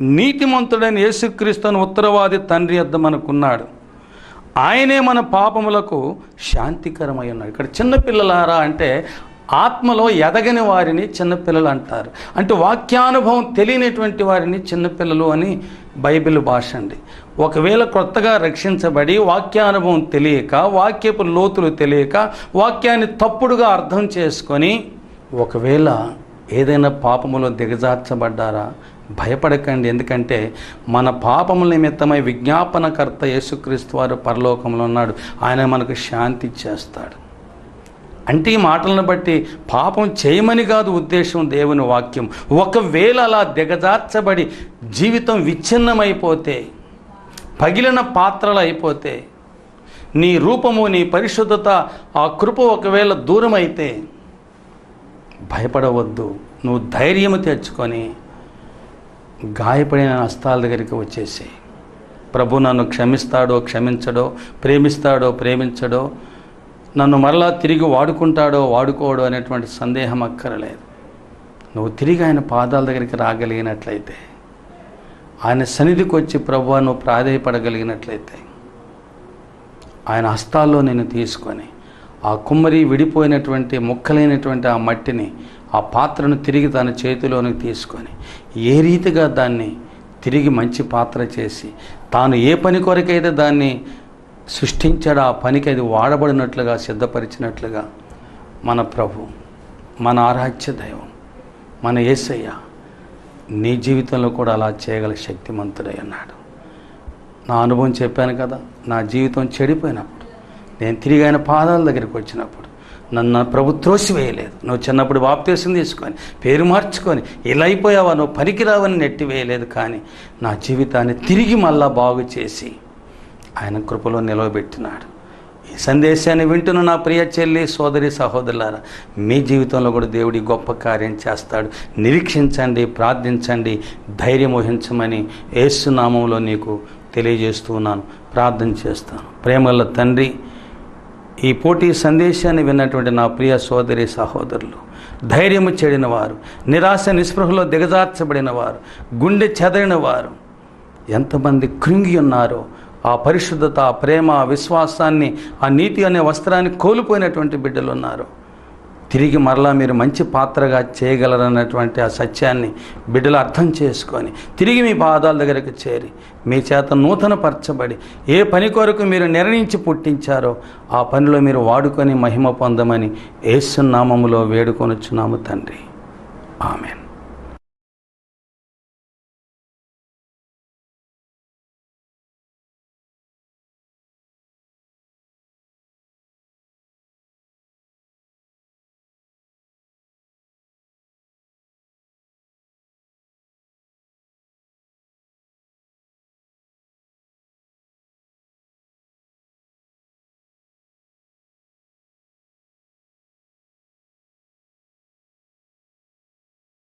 నీతిమంతుడైన యేసుక్రీస్తుని ఉత్తరవాది తండ్రి వద్ద మనకున్నాడు. ఆయనే మన పాపములకు శాంతికరమై ఉన్నాడు. ఇక్కడ చిన్నపిల్లలారా అంటే ఆత్మలో ఎదగని వారిని చిన్నపిల్లలు అంటారు. అంటే వాక్యానుభవం తెలియనటువంటి వారిని చిన్నపిల్లలు అని బైబిల్ భాష అండి. ఒకవేళ కొత్తగా రక్షించబడి వాక్యానుభవం తెలియక వాక్యపు లోతులు తెలియక వాక్యాన్ని తప్పుడుగా అర్థం చేసుకొని ఒకవేళ ఏదైనా పాపములో దిగజార్చబడ్డారా? భయపడకండి. ఎందుకంటే మన పాపముల నిమిత్తమై విజ్ఞాపనకర్త యేసుక్రీస్తు వారు పరలోకంలో ఉన్నాడు. ఆయన మనకు శాంతి ఇచ్చేస్తాడు. అంటే ఈ మాటలను బట్టి పాపం చేయమని కాదు ఉద్దేశం దేవుని వాక్యం. ఒకవేళ అలా దిగజార్చబడి జీవితం విచ్ఛిన్నమైపోతే పగిలిన పాత్రలు అయిపోతే నీ రూపము నీ పరిశుద్ధత ఆ కృప ఒకవేళ దూరమైతే భయపడవద్దు. నువ్వు ధైర్యము తెచ్చుకొని గాయపడిన హస్తాల దగ్గరికి వచ్చేసి. ప్రభు నన్ను క్షమిస్తాడో క్షమించడో ప్రేమిస్తాడో ప్రేమించడో నన్ను మరలా తిరిగి వాడుకుంటాడో వాడుకోడో అనేటువంటి సందేహం అక్కరలేదు. నువ్వు తిరిగి ఆయన పాదాల దగ్గరికి రాగలిగినట్లయితే ఆయన సన్నిధికి వచ్చి ప్రభు నువ్వు ప్రాధేయపడగలిగినట్లయితే ఆయన హస్తాల్లో నేను తీసుకొని ఆ కుమ్మరి విడిపోయినటువంటి ముక్కలైనటువంటి ఆ మట్టిని ఆ పాత్రను తిరిగి తన చేతిలోనికి తీసుకొని ఏ రీతిగా దాన్ని తిరిగి మంచి పాత్ర చేసి తాను ఏ పని కొరకైతే దాన్ని సృష్టించాడు ఆ పనికి అది వాడబడినట్లుగా సిద్ధపరిచినట్లుగా మన ప్రభు మన ఆరాధ్య దైవం మన యేసయ్య నీ జీవితంలో కూడా అలా చేయగల శక్తిమంతుడై అన్నాడు నా అనుభవం చెప్పాను కదా నా జీవితం చెడిపోయినప్పుడు నేను తిరిగి ఆయన పాదాల దగ్గరికి వచ్చినప్పుడు నన్ను ప్రభు త్రోసివేయలేదు. నువ్వు చిన్నప్పుడు వాప్తేసం తీసుకొని పేరు మార్చుకొని ఇలా అయిపోయావా? నువ్వు పనికిరావని నెట్టివేయలేదు కానీ నా జీవితాన్ని తిరిగి మళ్ళా బాగు చేసి ఆయన కృపలో నిలవబెట్టినాడు. ఈ సందేశాన్ని వింటున్న నా ప్రియ చెల్లి సోదరి సహోదరులారా మీ జీవితంలో కూడా దేవుడి గొప్ప కార్యం చేస్తాడు. నిరీక్షించండి ప్రార్థించండి ధైర్యం వహించమని ఏసునామంలో నీకు తెలియజేస్తూ ఉన్నాను. ప్రార్థన చేస్తాను. ప్రేమల తండ్రి ఈ పోటీ సందేశాన్ని విన్నటువంటి నా ప్రియ సోదరి సహోదరులు ధైర్యము చెడిన వారు నిరాశ నిస్పృహలో దిగజార్చబడిన వారు గుండె చెదరిన వారు ఎంతమంది కృంగి ఉన్నారో ఆ పరిశుద్ధత ఆ ప్రేమ ఆ విశ్వాసాన్ని ఆ నీతి అనే వస్త్రాన్ని కోల్పోయినటువంటి బిడ్డలు ఉన్నారు. తిరిగి మరలా మీరు మంచి పాత్రగా చేయగలరన్నటువంటి ఆ సత్యాన్ని బిడ్డలు అర్థం చేసుకొని తిరిగి మీ పాదాల దగ్గరకు చేరి మీ చేత నూతన పరచబడి ఏ పని కొరకు మీరు నిర్ణయించి పుట్టించారో ఆ పనిలో మీరు వాడుకొని మహిమ పొందమని ఏసునామములో వేడుకొనొచ్చున్నాము తండ్రి. ఆమెన్.